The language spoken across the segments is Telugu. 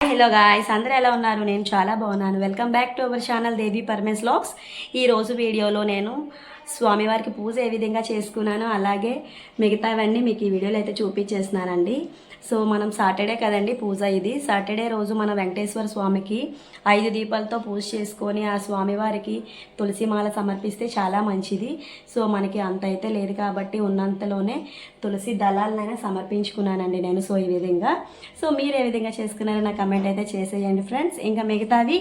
హలో గాయస్ అందరూ ఎలా ఉన్నారు? నేను చాలా బాగున్నాను. Welcome back to our channel Devi పర్మేస్ లాక్స్ ఈ రోజు వీడియోలో నేను స్వామివారికి పూజ ఏ విధంగా చేసుకున్నానో అలాగే మిగతావన్నీ మీకు ఈ వీడియోలో అయితే చూపించేస్తున్నానండి. సో మనం సాటర్డే కదండి పూజ ఇది. సాటర్డే రోజు మన వెంకటేశ్వర స్వామికి ఐదు దీపాలతో పూజ చేసుకొని ఆ స్వామివారికి తులసి మాల సమర్పిస్తే చాలా మంచిది. సో మనకి అంత అయితే లేదు కాబట్టి ఉన్నంతలోనే తులసి దళాలనైనా సమర్పించుకున్నానండి నేను. సో ఈ విధంగా. సో మీరు ఏ విధంగా చేసుకున్నారో నా కమెంట్ అయితే చేసేయండి ఫ్రెండ్స్. ఇంకా మిగతావి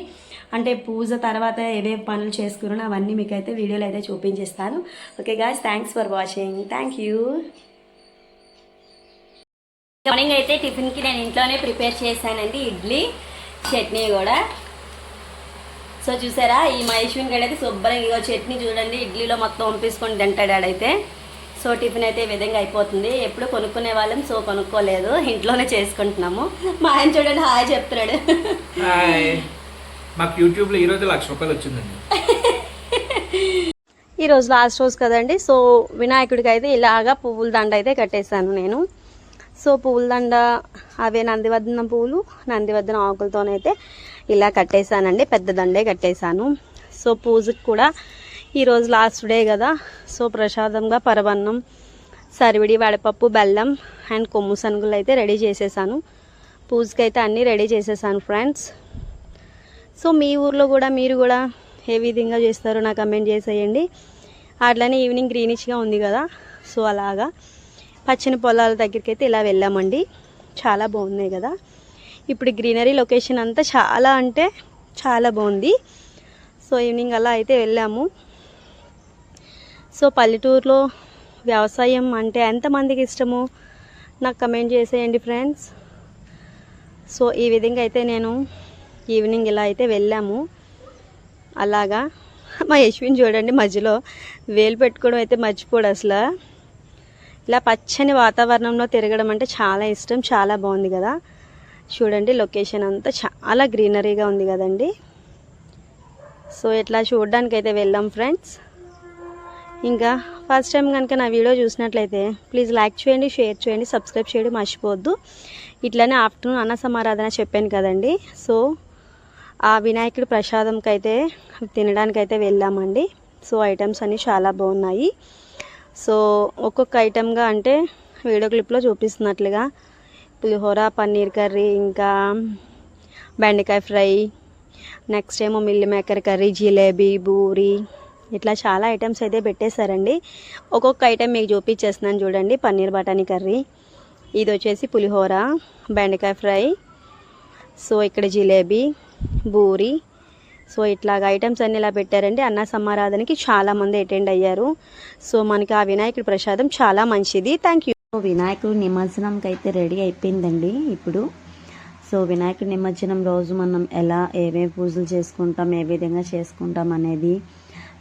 అంటే పూజ తర్వాత ఏవేవి పనులు చేసుకున్నానో అవన్నీ మీకు అయితే వీడియోలో అయితే చూపించేస్తాను. Okay guys thanks for watching thank you morning అయితే టిఫిన్కి నేను ఇంట్లోనే ప్రిపేర్ చేశానండి. ఇడ్లీ చట్నీ కూడా. సో చూసారా ఈ మహేశ్వన్ గడ అయితే శుభ్రంగా ఇగో చట్నీ చూడండి ఇడ్లీలో మొత్తం పంపించుకొని తింటాడు ఆడైతే. సో టిఫిన్ అయితే ఈ విధంగా అయిపోతుంది. ఎప్పుడు కొనుక్కునే వాళ్ళం సో కొనుక్కోలేదు. ఇంట్లోనే చేసుకుంటున్నాము. మా ఆయన చూడండి హాయ్ చెప్తున్నాడు. హాయ్. మాకు యూట్యూబ్లో ఈరోజు లక్ష రూపాయలు వచ్చిందండి. ఈ రోజు లాస్ట్ రోజు కదండి. సో వినాయకుడికి అయితే ఇలాగా పువ్వుల దండ అయితే కట్టేశాను నేను. సో పూలదండ అవే నందివర్ధనం పువ్వులు నందివర్ధనం ఆకులతోనైతే ఇలా కట్టేశానండి పెద్ద దండే కట్టేశాను. సో పూజకి కూడా ఈరోజు లాస్ట్ డే కదా సో ప్రసాదంగా పరవన్నం సరివిడి వడపప్పు బెల్లం అండ్ కొమ్ము శనుగులు అయితే రెడీ చేసేసాను. పూజకి అయితే అన్నీ రెడీ చేసేసాను ఫ్రెండ్స్ సో మీ ఊర్లో కూడా మీరు కూడా ఏ విధంగా చేస్తారో నాకు కమెంట్ చేసేయండి. అట్లనే ఈవినింగ్ గ్రీనిష్గా ఉంది కదా సో అలాగా. పచ్చని పొలాల దగ్గరికి అయితే ఇలా వెళ్ళామండి. చాలా బాగున్నాయి కదా. ఇప్పుడు గ్రీనరీ లొకేషన్ అంతా చాలా అంటే చాలా బాగుంది. సో ఈవినింగ్ అలా అయితే వెళ్ళాము. సో పల్లెటూరులో వ్యవసాయం అంటే ఎంతమందికి ఇష్టమో? నాకు కమెంట్ చేసేయండి ఫ్రెండ్స్. సో ఈ విధంగా అయితే నేను ఈవినింగ్ ఇలా అయితే వెళ్ళాము. అలాగా. మా యశ్విని చూడండి మధ్యలో వేలు పెట్టుకోవడం అయితే మర్చిపోడు అసలు. ఇలా పచ్చని వాతావరణంలో తిరగడం అంటే చాలా ఇష్టం చాలా బాగుంది కదా. చూడండి లొకేషన్ అంతా చాలా గ్రీనరీగా ఉంది కదండి. సో ఇట్లా చూడడానికైతే అయితే వెళ్ళాం ఫ్రెండ్స్. ఇంకా ఫస్ట్ టైం కనుక నా వీడియో చూసినట్లయితే ప్లీజ్ లైక్ చేయండి షేర్ చేయండి సబ్స్క్రైబ్ చేయడం మర్చిపోవద్దు. ఇట్లానే ఆఫ్టర్నూన్ అన్న సమారాధన చెప్పాను కదండి. సో ఆ వినాయకుడి ప్రసాదంకి అయితే తినడానికైతే వెళ్ళామండి. సో ఐటమ్స్ అన్నీ చాలా బాగున్నాయి. సో ఒక్కొక్క ఐటమ్గా అంటే వీడియో క్లిప్లో చూపిస్తున్నట్లుగా పులిహోర పన్నీర్ కర్రీ ఇంకా బెండకాయ ఫ్రై నెక్స్ట్ ఏమో మిల్లి మేకర్ కర్రీ జిలేబీ బూరి ఇట్లా చాలా ఐటమ్స్ అయితే పెట్టేశారండి. ఒక్కొక్క ఐటెం మీకు చూపించేస్తున్నాను చూడండి పన్నీర్ బఠానీ కర్రీ ఇది వచ్చేసి పులిహోర బెండకాయ ఫ్రై సో ఇక్కడ జిలేబీ బూరి సో ఇట్లాగ ఐటమ్స్ అన్ని ఇలా పెట్టారండి. అన్న సమారాధనకి చాలామంది అటెండ్ అయ్యారు. సో మనకి ఆ వినాయకుడి ప్రసాదం చాలా మంచిది. థ్యాంక్ యూ వినాయకుడు నిమజ్జనంకి అయితే రెడీ అయిపోయిందండి ఇప్పుడు. సో వినాయకుడి నిమజ్జనం రోజు మనం ఎలా ఏమేమి పూజలు చేసుకుంటాం ఏ విధంగా చేసుకుంటాం అనేది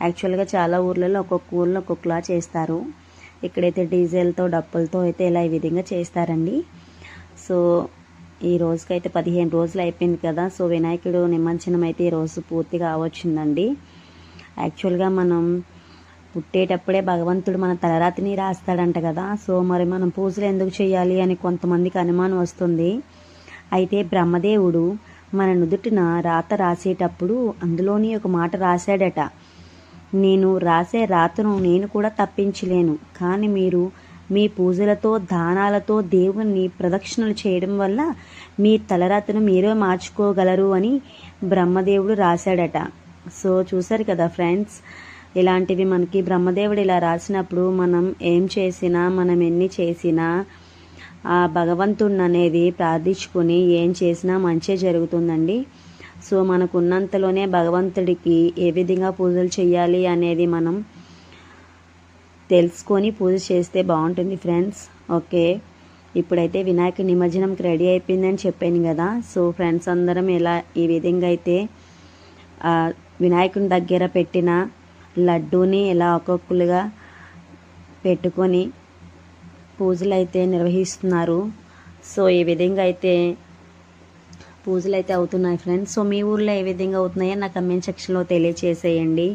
యాక్చువల్గా చాలా ఊర్లలో ఒక్కొక్క ఊర్లో ఒక్కొక్కలా చేస్తారు. ఇక్కడైతే డీజిల్తో డప్పులతో అయితే ఇలా ఈ విధంగా చేస్తారండి. సో ఈ రోజుకైతే పదిహేను రోజులు అయిపోయింది కదా సో వినాయకుడు నిమజ్జనం అయితే ఈ రోజు పూర్తి కావచ్చిందండి. యాక్చువల్గా మనం పుట్టేటప్పుడే భగవంతుడు మన తలరాతిని రాస్తాడంట కదా సో మరి మనం పూజలు ఎందుకు చేయాలి అని కొంతమందికి అనుమానం వస్తుంది. అయితే బ్రహ్మదేవుడు మన నుదుటిన రాత రాసేటప్పుడు అందులోని ఒక మాట రాశాడట నేను రాసే రాతను నేను కూడా తప్పించలేను కానీ మీరు మీ పూజలతో దానాలతో దేవుణ్ణి ప్రదక్షిణలు చేయడం వల్ల మీ తలరాతను మీరే మార్చుకోగలరు అని బ్రహ్మదేవుడు రాశాడట. సో చూసారు కదా ఫ్రెండ్స్ ఇలాంటివి మనకి బ్రహ్మదేవుడు ఇలా రాసినప్పుడు మనం ఏం చేసినా మనం ఎన్ని చేసినా ఆ భగవంతుడిని అనేది ప్రార్థించుకొని ఏం చేసినా మంచి జరుగుతుందండి. సో మనకున్నంతలోనే భగవంతుడికి ఏ విధంగా పూజలు చేయాలి అనేది మనం తెలుసుకొని పూజ చేస్తే బాగుంటుంది ఫ్రెండ్స్. ఓకే. ఇప్పుడైతే వినాయక నిమజ్జనంకి రెడీ అయిపోయిందని చెప్పాను కదా. సో ఫ్రెండ్స్ అందరం ఇలా ఈ విధంగా అయితే వినాయకుని దగ్గర పెట్టిన లడ్డూని ఇలా ఒక్కొక్కలుగా పెట్టుకొని పూజలు అయితే నిర్వహిస్తున్నారు. సో ఈ విధంగా అయితే పూజలు అయితే అవుతున్నాయి ఫ్రెండ్స్. సో మీ ఊర్లో ఏ విధంగా అవుతున్నాయో నా కమెంట్ సెక్షన్లో తెలియచేసేయండి.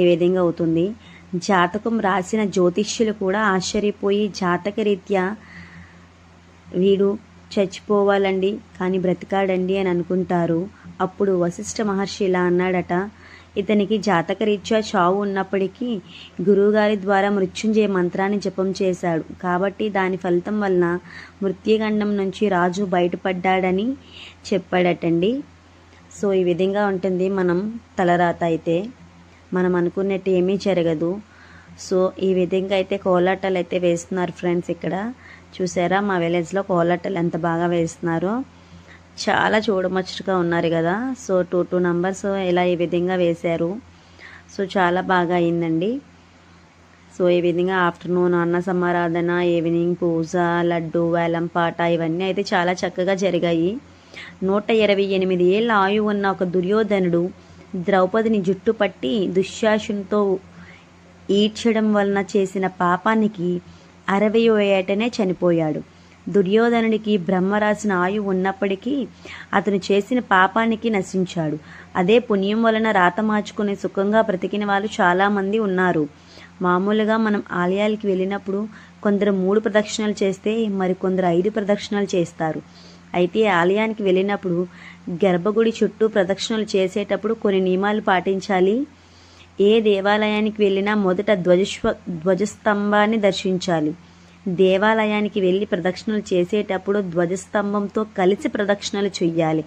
ఈ విధంగా అవుతుంది. జాతకం రాసిన జ్యోతిష్యులు కూడా ఆశ్చర్యపోయి జాతక రీత్యా వీడు చచ్చిపోవాలండి కానీ బ్రతికాడండి అని అనుకుంటారు. అప్పుడు వశిష్ఠ మహర్షి ఇలా అన్నాడట ఇతనికి జాతకరీత్యా చావు ఉన్నప్పటికీ గురువుగారి ద్వారా మృత్యుంజయ మంత్రాన్ని జపం చేశాడు. కాబట్టి దాని ఫలితం వలన మృత్యుగండం నుంచి రాజు బయటపడ్డాడని చెప్పాడటండి. సో ఈ విధంగా ఉంటుంది మనం తలరాత అయితే. మనం అనుకున్నట్టు ఏమీ జరగదు. సో ఈ విధంగా అయితే కోలాటాలు అయితే వేస్తున్నారు ఫ్రెండ్స్ ఇక్కడ. చూసారా? మా విలేజ్లో కోలాటాలు ఎంత బాగా వేస్తున్నారో. చాలా చూడముచ్చటగా ఉన్నారు కదా. సో టూ టూ నంబర్స్ ఇలా ఈ విధంగా వేశారు. సో చాలా బాగా అయిందండి. సో ఈ విధంగా ఆఫ్టర్నూన్ అన్న సమారాధన ఈవినింగ్ పూజ లడ్డు వేలం పాట ఇవన్నీ అయితే చాలా చక్కగా జరిగాయి. నూట ఇరవై ఎనిమిది ఏళ్ళ ఆయువు ఉన్న ఒక దుర్యోధనుడు ద్రౌపదిని జుట్టు పట్టి దుశ్శాసనతో ఈడ్చడం వలన చేసిన పాపానికి అరవయో ఏటనే చనిపోయాడు. దుర్యోధనుడికి బ్రహ్మ రాసిన ఆయు ఉన్నప్పటికీ అతను చేసిన పాపానికి నశించాడు. అదే పుణ్యం వలన రాత మార్చుకుని సుఖంగా బ్రతికిన వాళ్ళు చాలామంది ఉన్నారు. మామూలుగా మనం ఆలయాలకి వెళ్ళినప్పుడు కొందరు మూడు ప్రదక్షిణలు చేస్తే మరికొందరు ఐదు ప్రదక్షిణలు చేస్తారు. అయితే ఆలయానికి వెళ్ళినప్పుడు గర్భగుడి చుట్టూ ప్రదక్షిణలు చేసేటప్పుడు కొన్ని నియమాలు పాటించాలి. ఏ దేవాలయానికి వెళ్ళినా మొదట ధ్వజస్వ ధ్వజస్తంభాన్ని దర్శించాలి. దేవాలయానికి వెళ్ళి ప్రదక్షిణలు చేసేటప్పుడు ధ్వజస్తంభంతో కలిసి ప్రదక్షిణలు చెయ్యాలి.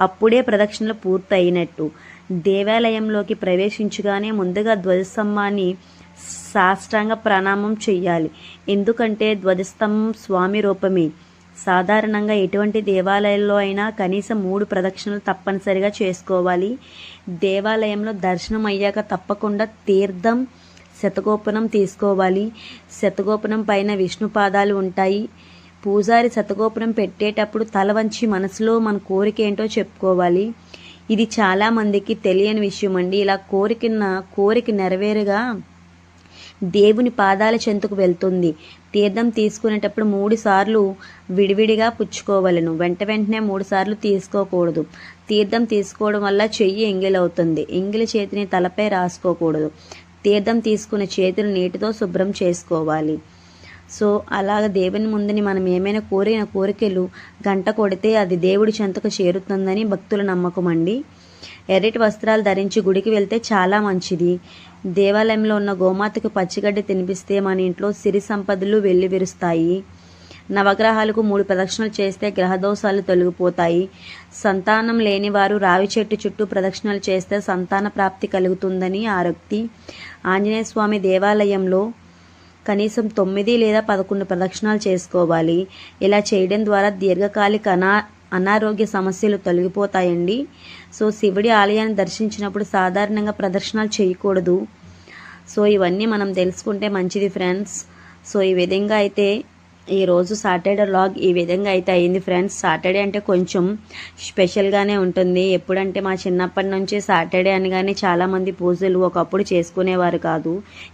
అప్పుడే ప్రదక్షిణలు పూర్తయినట్టు. దేవాలయంలోకి ప్రవేశించగానే ముందుగా ధ్వజస్తంభాన్ని సాష్టాంగ ప్రణామం చెయ్యాలి. ఎందుకంటే ధ్వజస్తంభం స్వామి రూపమే. సాధారణంగా ఎటువంటి దేవాలయాల్లో అయినా కనీసం మూడు ప్రదక్షిణలు తప్పనిసరిగా చేసుకోవాలి. దేవాలయంలో దర్శనం అయ్యాక తప్పకుండా తీర్థం శతగోపనం తీసుకోవాలి. శతగోపనం పైన విష్ణు పాదాలు ఉంటాయి. పూజారి శతగోపనం పెట్టేటప్పుడు తల వంచి మనసులో మన కోరిక ఏంటో చెప్పుకోవాలి. ఇది చాలా మందికి తెలియని విషయం అండి ఇలా కోరికన్న కోరిక నెరవేరుగా దేవుని పాదాల చెంతకు వెళ్తుంది. తీర్థం తీసుకునేటప్పుడు మూడు సార్లు విడివిడిగా పుచ్చుకోవలను. వెంట వెంటనే మూడు సార్లు తీసుకోకూడదు. తీర్థం తీసుకోవడం వల్ల చెయ్యి ఎంగిలవుతుంది. ఎంగిలి చేతిని తలపై రాసుకోకూడదు. తీర్థం తీసుకున్న చేతులు నీటితో శుభ్రం చేసుకోవాలి. సో అలాగ దేవుని ముందుని మనం ఏమైనా కోరిన కోరికలు గంట కొడితే అది దేవుడి చెంతకు చేరుతుందని భక్తుల నమ్మకం అండి. ఎర్రటి వస్త్రాలు ధరించి గుడికి వెళ్తే చాలా మంచిది. దేవాలయంలో ఉన్న గోమాతకు పచ్చిగడ్డి తినిపిస్తే మన ఇంట్లో సిరి సంపదలు వెల్లివిరుస్తాయి నవగ్రహాలకు మూడు ప్రదక్షిణలు చేస్తే గ్రహదోషాలు తొలగిపోతాయి. సంతానం లేని వారు రావి చెట్టు చుట్టూ ప్రదక్షిణలు చేస్తే సంతాన ప్రాప్తి కలుగుతుందని ఆరక్తి. ఆంజనేయ స్వామి దేవాలయంలో కనీసం తొమ్మిది లేదా పదకొండు ప్రదక్షిణాలు చేసుకోవాలి. ఇలా చేయడం ద్వారా దీర్ఘకాలిక అనా అనారోగ్య సమస్యలు తొలగిపోతాయండి. సో శివుడి ఆలయాన్ని దర్శించినప్పుడు సాధారణంగా ప్రదర్శనలు చేయకూడదు. సో ఇవన్నీ మనం తెలుసుకుంటే మంచిది ఫ్రెండ్స్. సో ఈ విధంగా అయితే ఈరోజు సాటర్డే లాగ్ ఈ విధంగా అయితే అయింది ఫ్రెండ్స్. సాటర్డే అంటే కొంచెం స్పెషల్గానే ఉంటుంది. ఎప్పుడంటే మా చిన్నప్పటి నుంచి సాటర్డే అనగానే చాలామంది పూజలు ఒకప్పుడు చేసుకునేవారు కాదు.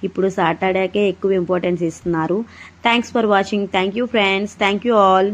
ఇప్పుడు సాటర్డేకే ఎక్కువ ఇంపార్టెన్స్ ఇస్తున్నారు. Thanks for watching. Thank you friends. Thank you all.